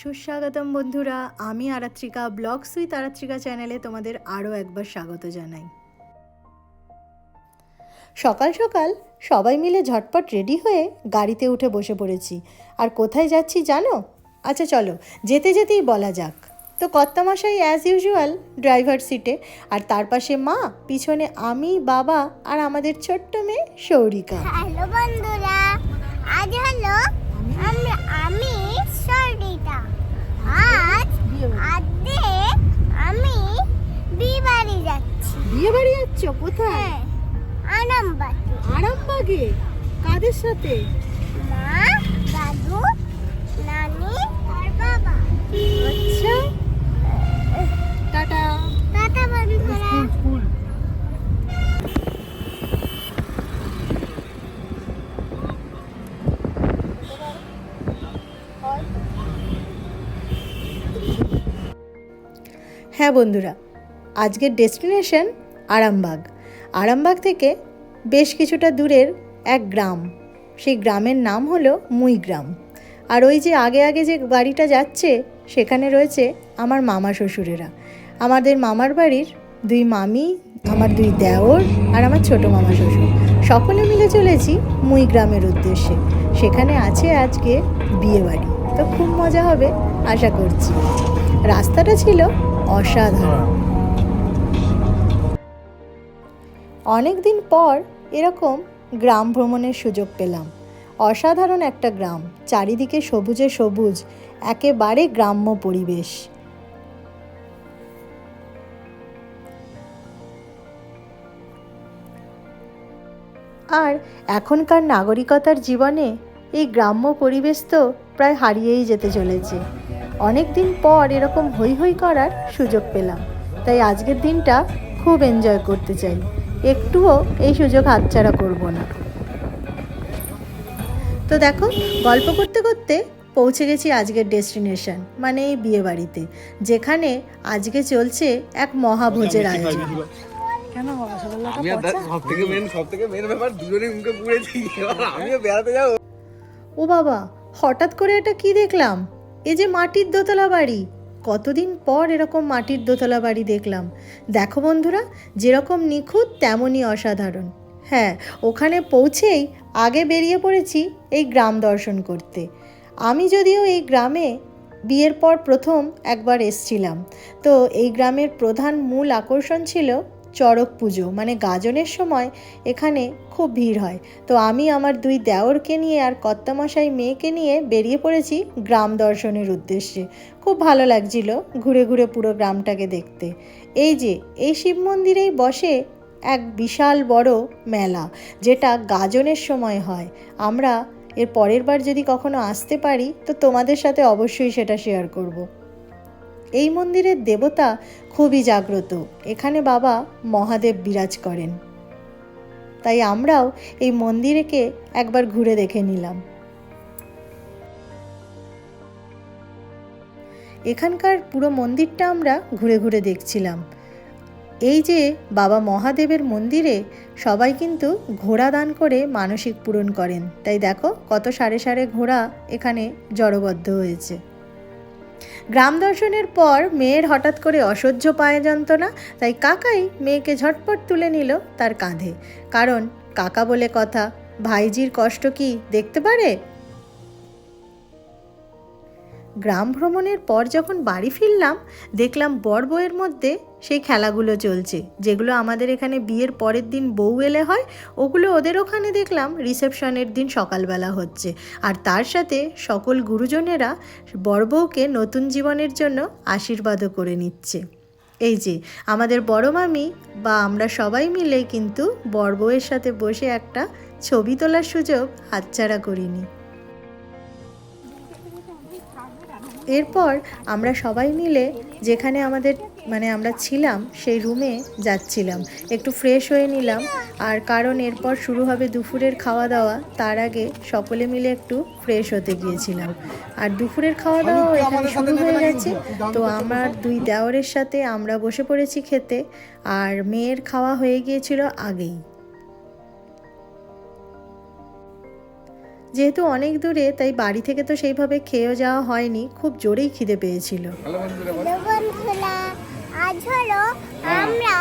সুস্বাগতম বন্ধুরা, আমি আরাত্রিকা ব্লগ সুইথ আরাত্রিকা চ্যানেলে তোমাদের আরও একবার স্বাগত জানাই। সকাল সকাল সবাই মিলে ঝটপট রেডি হয়ে গাড়িতে উঠে বসে পড়েছি। আর কোথায় যাচ্ছি জানো? আচ্ছা চলো, যেতে যেতেই বলা যাক। তো কর্তামশাই অ্যাজ ইউজুয়াল ড্রাইভার সিটে আর তার পাশে মা, পিছনে আমি, বাবা আর আমাদের ছোট্ট মেয়ে, সৌরিকা। হ্যালো বন্ধুরা, আজ হলো আমি আজ আজকে আমি বিয়ে বাড়ি যাচ্ছি। বিয়ে বাড়ি যাচ্ছ? কোথায়? আরামবাগে আরামবাগ। আরামবাগে? কাদের সাথে? মা দাদু নানি আর বাবা। আচ্ছা। টাটা। টাটা বন্ধুরা হ্যাঁ বন্ধুরা, আজকের ডেস্টিনেশন আরামবাগ। আরামবাগ থেকে বেশ কিছুটা দূরের এক গ্রাম। সেই গ্রামের নাম হলো মুইগ্রাম। আর ওই যে আগে আগে যে বাড়িটা যাচ্ছে, সেখানে রয়েছে আমার মামা শ্বশুরেরা। আমাদের মামার বাড়ির দুই মামি, আমার দুই দেওর আর আমার ছোট মামা শ্বশুর। সকলে মিলে চলেছি মুই গ্রামের উদ্দেশ্যে। সেখানে আছে আজকে বিয়ে বাড়ি তো খুব মজা হবে, আশা করছি। রাস্তাটা ছিল অসাধারণ। অনেক দিন পর এরকম গ্রাম ভ্রমণের সুযোগ পেলাম। অসাধারণ একটা গ্রাম, চারিদিকে সবুজে সবুজ, একেবারে গ্রাম্য পরিবেশ। আর এখনকার নাগরিকতার জীবনে এই গ্রাম্য পরিবেশ তো প্রায় হারিয়েই যেতে চলেছে। অনেক দিন পর এরকম হই হই করার সুযোগ পেলাম। তাই আজকের দিনটা খুব এনজয় করতে চাই। একটুও এই সুযোগ হাতছাড়া করব না। তো দেখো গল্প করতে করতে পৌঁছে গেছি আজকের ডেস্টিনেশন মানে এই বিয়ে বাড়িতে যেখানে আজকে চলছে এক মহাভোজের আয়োজন। কেন বাবা সকালবেলাটা আমি আর পচা? সব থেকে মেন সব থেকে মেন ব্যাপার দুজনেই মুখে পুড়েছি আমিও বেড়াতে যাব। ও বাবা হঠাৎ করে এটা কি দেখলাম? এ যে মাটির দোতলা বাড়ি। কতদিন পর এরকম মাটির দোতলা বাড়ি দেখলাম। দেখো বন্ধুরা, যেরকম নিখুঁত, তেমনই অসাধারণ। হ্যাঁ ওখানে পৌঁছেই আগে বেরিয়ে পড়েছি এই গ্রাম দর্শন করতে। আমি যদিও এই গ্রামে বিয়ের পর প্রথম একবার এসছিলাম। তো এই গ্রামের প্রধান মূল আকর্ষণ ছিল চড়ক পুজো। মানে গাজনের সময় এখানে খুব ভিড় হয়। তো আমি আমার দুই দেওরকে নিয়ে আর কর্তামশাই মেয়েকে নিয়ে বেরিয়ে পড়েছি গ্রাম দর্শনের উদ্দেশ্যে। খুব ভালো লাগছিল ঘুরে ঘুরে পুরো গ্রামটাকে দেখতে। এই যে, এই শিব মন্দিরেই বসে এক বিশাল বড় মেলা, যেটা গাজনের সময় হয়। আমরা এর পরের বার যদি কখনো আসতে পারি, তো তোমাদের সাথে অবশ্যই সেটা শেয়ার করব। এই মন্দিরের দেবতা খুবই জাগ্রত। এখানে বাবা মহাদেব বিরাজ করেন। তাই আমরাও এই মন্দিরেকে একবার ঘুরে দেখে নিলাম। এখানকার পুরো মন্দিরটা আমরা ঘুরে ঘুরে দেখছিলাম। এই যে বাবা মহাদেবের মন্দিরে সবাই কিন্তু ঘোড়া দান করে মানসিক পূরণ করেন। তাই দেখো কত সারে সারে ঘোড়া এখানে জড়বদ্ধ হয়েছে। গ্রাম দর্শনের পর মেয়ের হঠাৎ করে অসহ্য পায়ে যন্ত্রণা, তাই কাকাই মেয়েকে ঝটপট তুলে নিল তার কাঁধে। কারণ, কাকা বলে কথা, ভাইজির কষ্ট কি দেখতে পারে? গ্রাম ভ্রমণের পর যখন বাড়ি ফিরলাম, দেখলাম বর বউয়ের মধ্যে সেই খেলাগুলো চলছে, যেগুলো আমাদের এখানে বিয়ের পরের দিন বউ এলে হয়, ওগুলো ওদের ওখানে দেখলাম রিসেপশনের দিন সকালবেলা হচ্ছে। আর তার সাথে সকল গুরুজনেরা বর বউকে নতুন জীবনের জন্য আশীর্বাদও করে নিচ্ছে। এই যে, আমাদের বড় মামি বা আমরা সবাই মিলে কিন্তু বর বউয়ের সাথে বসে একটা ছবি তোলার সুযোগ হাতছাড়া করিনি। এরপর আমরা সবাই মিলে যেখানে আমাদের মানে আমরা ছিলাম সেই রুমে যাচ্ছিলাম। একটু ফ্রেশ হয়ে নিলাম আর কারণ এরপর শুরু হবে দুপুরের খাওয়া দাওয়া তার আগে সকলে মিলে একটু ফ্রেশ হতে গিয়েছিলাম। আর দুপুরের খাওয়া দাওয়া এখানে শুরু হয়ে গেছে। তো আমার দুই দেওরের সাথে আমরা বসে পড়েছি খেতে আর মেয়ের খাওয়া হয়ে গিয়েছিল আগেই। যেহেতু অনেক দূরে তাই বাড়ি থেকে তো সেইভাবে খেয়েও যাওয়া হয়নি। খুব জোরেই খিদে পেয়েছিল। আজ হলো আমরা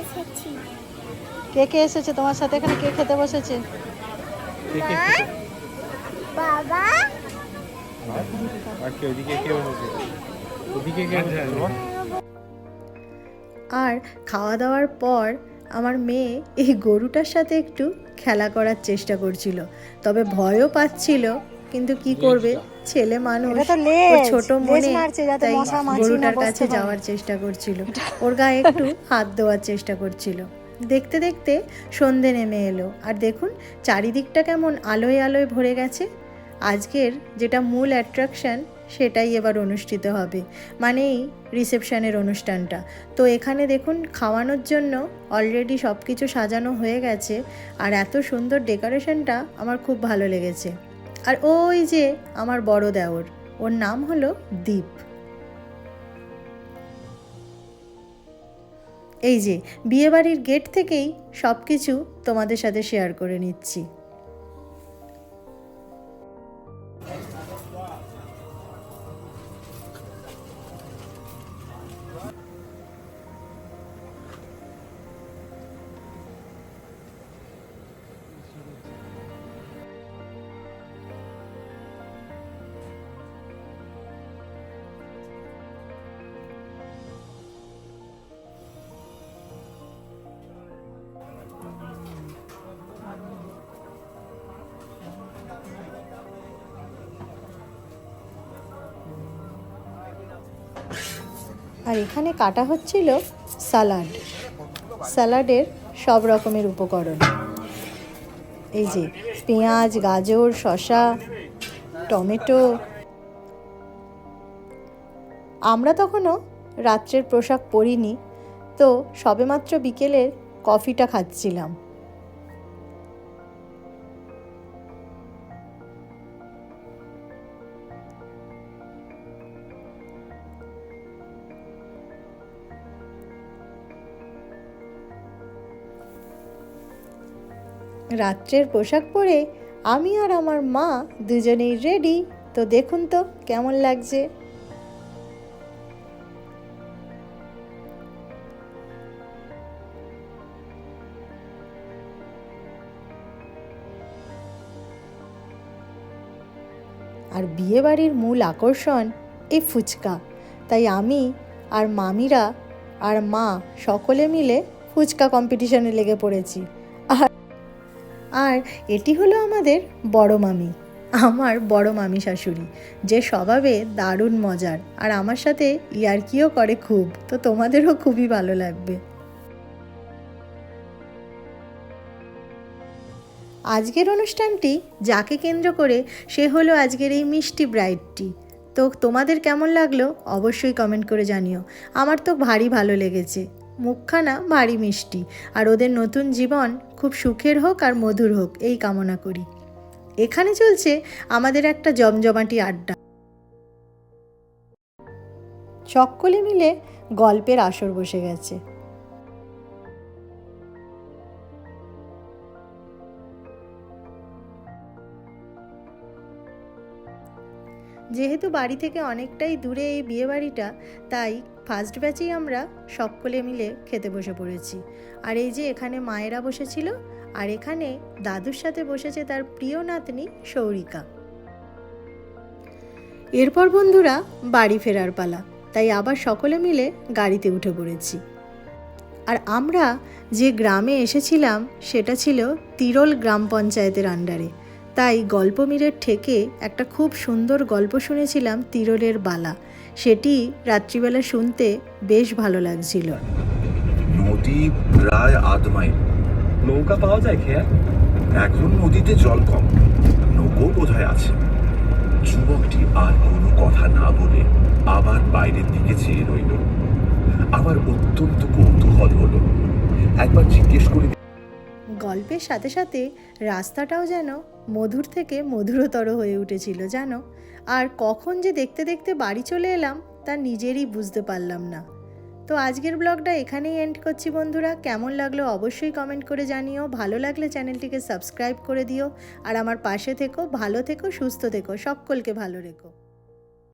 এসেছি। কে কে এসেছে? তোমার সাথে এখানে কে খেতে বসেছে? বাবা? আর খাওয়া দাওয়ার পর আমার মেয়ে এই গরুটার সাথে একটু খেলা করার চেষ্টা করছিল। তবে ভয়ও পাচ্ছিল কিন্তু কি করবে? ছেলে মানুষ ছোট মনে তাই মশা গরুটার কাছে যাওয়ার চেষ্টা করছিল। ওর গায়ে একটু হাত দেওয়ার চেষ্টা করছিল। দেখতে দেখতে সন্ধে নেমে এলো। আর দেখুন চারিদিকটা কেমন আলোয় আলোয় ভরে গেছে। আজকের যেটা মূল অ্যাট্রাকশন সেটাই এবার অনুষ্ঠিত হবে। মানে রিসেপশনের অনুষ্ঠানটা। তো এখানে দেখুন, খাওয়ানোর জন্য অলরেডি সব কিছু সাজানো হয়ে গেছে আর এত সুন্দর ডেকোরেশনটা আমার খুব ভালো লেগেছে। আর ওই যে আমার বড় দেওর, ওর নাম হলো দীপ। এই যে, বিয়েবাড়ির গেট থেকেই সব কিছু তোমাদের সাথে শেয়ার করে নিচ্ছি। আর এখানে কাটা হচ্ছিল সালাড। স্যালাডের সব রকমের উপকরণ। এই যে পেঁয়াজ, গাজর, শসা, টমেটো। আমরা তখনও রাত্রের পোশাক পরিনি, তো সবেমাত্র বিকেলের কফিটা খাচ্ছিলাম। রাত্রের পোশাক পরে আমি আর আমার মা দুজনেই রেডি তো দেখুন তো কেমন লাগছে। আর বিয়েবাড়ির মূল আকর্ষণ এই ফুচকা। তাই আমি আর মামিরা আর মা সকলে মিলে ফুচকা কম্পিটিশনে লেগে পড়েছি। আর আর এটি হলো আমাদের বড় মামি, আমার বড় মামি শাশুড়ি, যে স্বভাবে দারুণ মজার আর আমার সাথে ইয়ার্কিও করে খুব, তো তোমাদেরও খুবই ভালো লাগবে। আজকের অনুষ্ঠানটি যাকে কেন্দ্র করে সে হলো আজকের এই মিষ্টি ব্রাইডটি তো তোমাদের কেমন লাগল অবশ্যই কমেন্ট করে জানিও। আমার তো ভারী ভালো লেগেছে, মুখখানা ভারী মিষ্টি, আর ওদের নতুন জীবন খুব সুখের হোক আর মধুর হোক, এই কামনা করি। এখানে চলছে আমাদের একটা জমজমাটি আড্ডা। সকলে মিলে গল্পের আসর বসে গেছে। যেহেতু বাড়ি থেকে অনেকটাই দূরে এই বিয়েবাড়িটা, তাই ফার্স্ট ব্যাচেই আমরা সকলে মিলে খেতে বসে পড়েছি। আর এই যে এখানে মায়েরা বসেছিল, আর এখানে দাদুর সাথে বসেছে তার প্রিয় নাতনি সৌরিকা। এরপর বন্ধুরা বাড়ি ফেরার পালা, তাই আবার সকলে মিলে গাড়িতে উঠে পড়েছি। আর আমরা যে গ্রামে এসেছিলাম, সেটা ছিল তিরোল গ্রাম পঞ্চায়েতের আন্ডারে তাই গল্পমিরের থেকে একটা খুব সুন্দর গল্প শুনেছিলাম তিরলের বালা। সেটি রাত্রিবেলা শুনতে বেশ ভালো লাগছিল। নদী প্রায় আধ নৌকা পাওয়া যায় খেয়া? এখন নদীতে জল কম। নৌকো বোধহয় আছে। যুবকটি আর কোনো কথা না বলে আবার বাইরের দিকে চেয়ে রইল। আমার অত্যন্ত কৌতূহল হলো। একবার জিজ্ঞেস করে গল্পের সাথে সাথে রাস্তাটাও যেন মধুর থেকে মধুরতর হয়ে উঠেছিল, জানো? আর কখন যে দেখতে দেখতে বাড়ি চলে এলাম, তা নিজেরই বুঝতে পারলাম না। তো আজকের ব্লগটা এখানেই এন্ড করছি বন্ধুরা। কেমন লাগল অবশ্যই কমেন্ট করে জানিও। ভালো লাগলে চ্যানেলটিকে সাবস্ক্রাইব করে দিও। আর আমার পাশে থেকো, ভালো থেকো, সুস্থ থেকো, সকলকে ভালো রেখো।